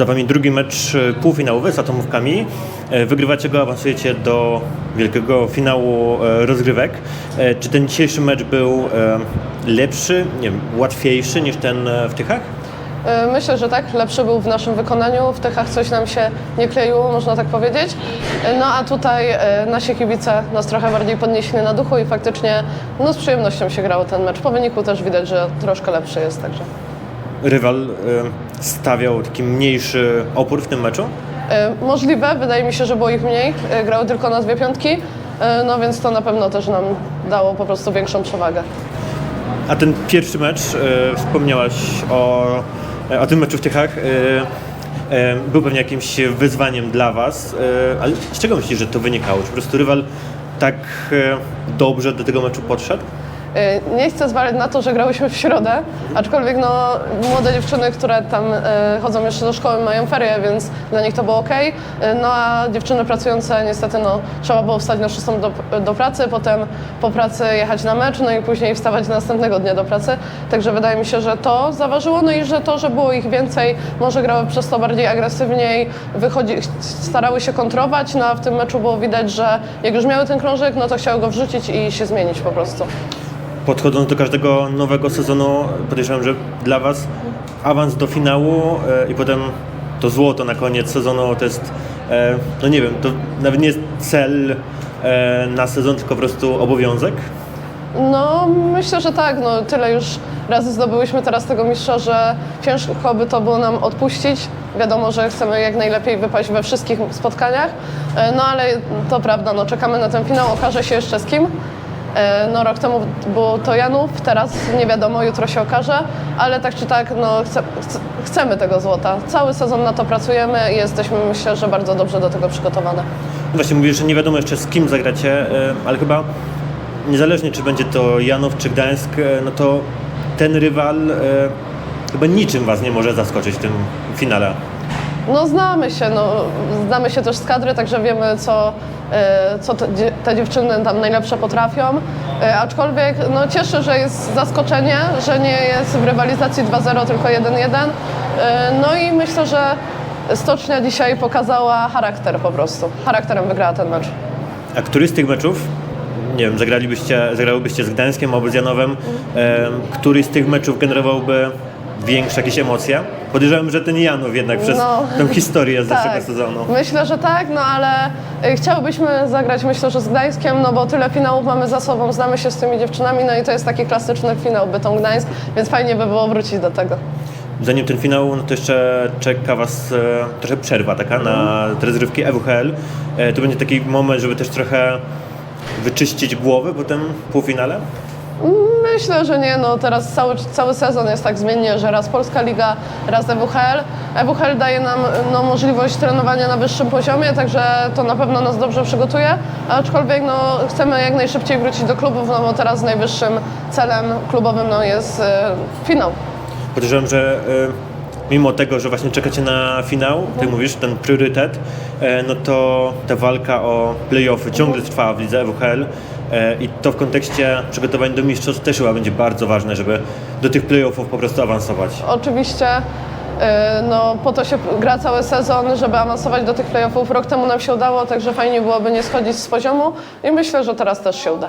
za Wami drugi mecz e, półfinałowy z atomówkami. E, Wygrywacie go, awansujecie do wielkiego finału e, rozgrywek. Czy ten dzisiejszy mecz był lepszy, nie wiem, łatwiejszy niż ten w Tychach? Myślę, że tak, lepszy był w naszym wykonaniu. W Tychach coś nam się nie kleiło, można tak powiedzieć. No a tutaj nasi kibice nas trochę bardziej podnieśli na duchu i faktycznie no, z przyjemnością się grało ten mecz. Po wyniku też widać, że troszkę lepszy jest także. Rywal stawiał taki mniejszy opór w tym meczu. E, Możliwe, wydaje mi się, że było ich mniej. E, Grały tylko na dwie piątki, e, no więc to na pewno też nam dało po prostu większą przewagę. A ten pierwszy mecz, wspomniałaś o, o tym meczu w Tychach, był pewnie jakimś wyzwaniem dla Was, ale z czego myślisz, że to wynikało? Czy po prostu rywal tak dobrze do tego meczu podszedł? E, Nie chcę zwalać na to, że grałyśmy w środę, aczkolwiek no, młode dziewczyny, które tam e, chodzą jeszcze do szkoły, mają ferie, więc dla nich to było ok. No a dziewczyny pracujące niestety no, trzeba było wstać na szóstą do, do pracy, potem po pracy jechać na mecz, no i później wstawać następnego dnia do pracy. Także wydaje mi się, że to zaważyło, no i że to, że było ich więcej, może grały przez to bardziej agresywniej, wychodzi, starały się kontrować, no a w tym meczu było widać, że jak już miały ten krążek, no to chciały go wrzucić i się zmienić po prostu. Podchodząc do każdego nowego sezonu, podejrzewam, że dla Was awans do finału e, i potem to złoto na koniec sezonu to jest, e, no nie wiem, to nawet nie jest cel e, na sezon, tylko po prostu obowiązek. No, myślę, że tak. No, tyle już razy zdobyłyśmy teraz tego mistrza, że ciężko by to było nam odpuścić. Wiadomo, że chcemy jak najlepiej wypaść we wszystkich spotkaniach, no ale to prawda, no, czekamy na ten finał, okaże się jeszcze z kim. E, No, rok temu było to Janów, teraz nie wiadomo, jutro się okaże, ale tak czy tak no, chce, chce, chcemy tego złota. Cały sezon na to pracujemy i jesteśmy, myślę, że bardzo dobrze do tego przygotowane. No Właśnie mówisz, że nie wiadomo jeszcze z kim zagracie, e, ale chyba niezależnie czy będzie to Janów czy Gdańsk, e, no to ten rywal chyba niczym Was nie może zaskoczyć w tym finale. No znamy się, no, znamy się też z kadry, także wiemy co, e, co te, te dziewczyny tam najlepsze potrafią. E, Aczkolwiek no, cieszę, że jest zaskoczenie, że nie jest w rywalizacji 2-0, tylko 1-1. E, No i myślę, że Stocznia dzisiaj pokazała charakter po prostu. Charakterem wygrała ten mecz. A który z tych meczów, nie wiem, zagralibyście, zagrałybyście z Gdańskiem albo z Janowem, e, który z tych meczów generowałby większe jakieś emocje? Podejrzewam, że ten Janów jednak przez No. tą historię z zeszłego Tak, sezonu. myślę, że tak, no ale y, chciałybyśmy zagrać myślę, że z Gdańskiem, no bo tyle finałów mamy za sobą, znamy się z tymi dziewczynami, no i to jest taki klasyczny finał Bytom Gdańsk, więc fajnie by było wrócić do tego. Zanim ten finał, no to jeszcze czeka Was e, trochę przerwa taka na te rozgrywki EWHL. E, to będzie taki moment, żeby też trochę wyczyścić głowy po tym półfinale? Myślę, że nie, no teraz cały, cały sezon jest tak zmiennie, że raz Polska Liga, raz EWHL. EWHL daje nam no, możliwość trenowania na wyższym poziomie, także to na pewno nas dobrze przygotuje, aczkolwiek no, chcemy jak najszybciej wrócić do klubów, no bo teraz najwyższym celem klubowym no, jest e, finał. Podejrzewam, że e, mimo tego, że właśnie czekacie na finał, tak mówisz, ten priorytet, e, no to ta walka o play-offy ciągle trwa w lidze EWHL i to w kontekście przygotowań do mistrzostw też chyba będzie bardzo ważne, żeby do tych play-offów po prostu awansować. Oczywiście e, no, po to się gra cały sezon, żeby awansować do tych playoffów. Rok temu nam się udało, także fajnie byłoby nie schodzić z poziomu i myślę, że teraz też się uda.